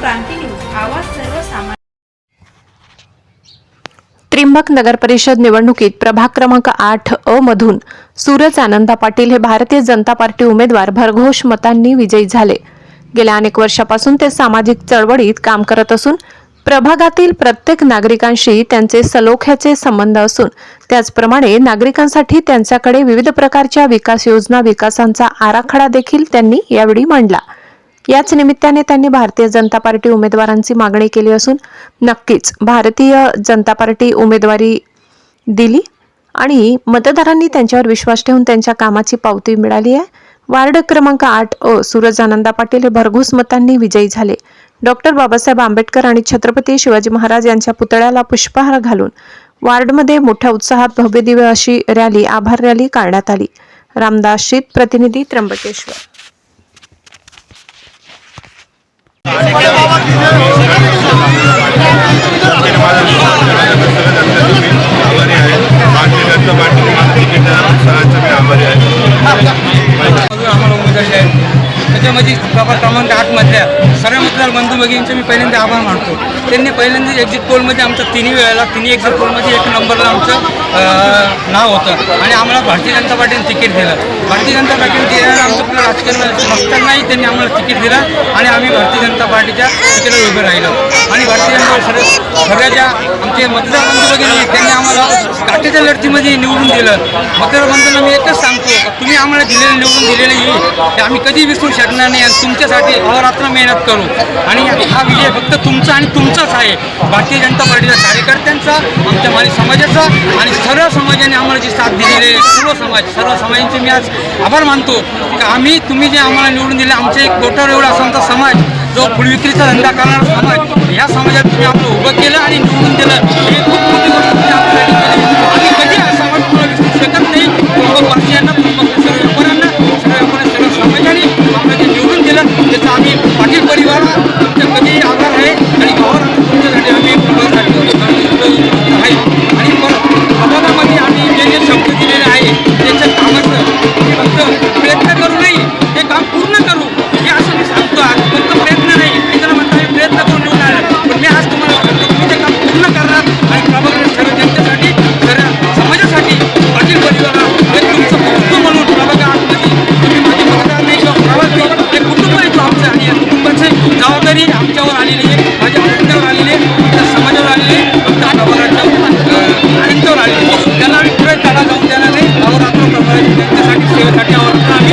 क्रांती news आवाज सर्वसामान्य त्रिंबक नगर परिषद निवडणुकीत प्रभाग क्रमांक आठ अ मधून सूरज आनंदा पाटील हे भारतीय जनता पार्टी उमेदवार भरघोष मतांनी विजयी झाले. गेल्या अनेक वर्षापासून ते सामाजिक चळवळीत काम करत असून प्रभागातील प्रत्येक नागरिकांशी त्यांचे सलोख्याचे संबंध असून त्याचप्रमाणे नागरिकांसाठी त्यांच्याकडे विविध प्रकारच्या विकास योजना विकासांचा आराखडा देखील त्यांनी यावेळी मांडला. याच निमित्ताने त्यांनी भारतीय जनता पार्टी उमेदवारांची मागणी केली असून नक्कीच भारतीय जनता पार्टी उमेदवारी दिली आणि मतदारांनी त्यांच्यावर विश्वास ठेवून त्यांच्या कामाची पावती मिळाली आहे. वार्ड क्रमांक आठ अ सूरज आनंदा पाटील हे भरघोस मतांनी विजयी झाले. डॉक्टर बाबासाहेब आंबेडकर आणि छत्रपती शिवाजी महाराज यांच्या पुतळ्याला पुष्पहार घालून वार्डमध्ये मोठ्या उत्साहात भव्यदिव्य अशी रॅली आभार रॅली काढण्यात आली. रामदास शीत प्रतिनिधी त्र्यंबकेश्वर. मधल्या सर्व मतदार बंधू भगिनींचे मी पहिल्यांदा आभार मानतो. त्यांनी पहिल्यांदा एक्झिट पोलमध्ये आमचं तिन्ही वेळेला तिन्ही एक्झिट पोलमध्ये एक नंबरला आमचं नाव होतं. आणि आम्हाला भारतीय जनता पार्टीने तिकीट दिलं. भारतीय जनता पार्टीने आमचं पुढे राजकारण नसतानाही त्यांनी आम्हाला तिकीट दिलं. आणि आम्ही भारतीय जनता पार्टीच्या तिकीटवर उभे राहिलो. आणि भारतीय सगळ्याच्या सर्व ज्या आमचे मतदार बंधू त्यांनी आम्हाला काठीच्या लढतीमध्ये निवडून दिलं. मतदार बंधूंना मी एकच सांगतो तुम्ही आम्हाला दिलेलं निवडून दिलेलं येईल ते आम्ही कधी विसरू शकणार नाही आणि तुमच्यासाठी अहोरात्र मेहनत करू. आणि हा विजय फक्त तुमचा आणि तुमचाच आहे. भारतीय जनता पार्टीच्या कार्यकर्त्यांचा आमच्या माली समाजाचा आणि सर्व समाजाने आम्हाला जी साथ दिलेली आहे सर्व समाज सर्व समाजांचे मी आज आभार मानतो. की आम्ही तुम्ही जे आम्हाला निवडून दिले आमचे एक बोटावर एवढा असा आमचा समाज जो फुलविक्रीचा धंदा करणारा समाज या समाजात तुम्ही आपलं उभं केलं आणि निवडून दिलं. हे खूप मोठी गोष्ट katika wastani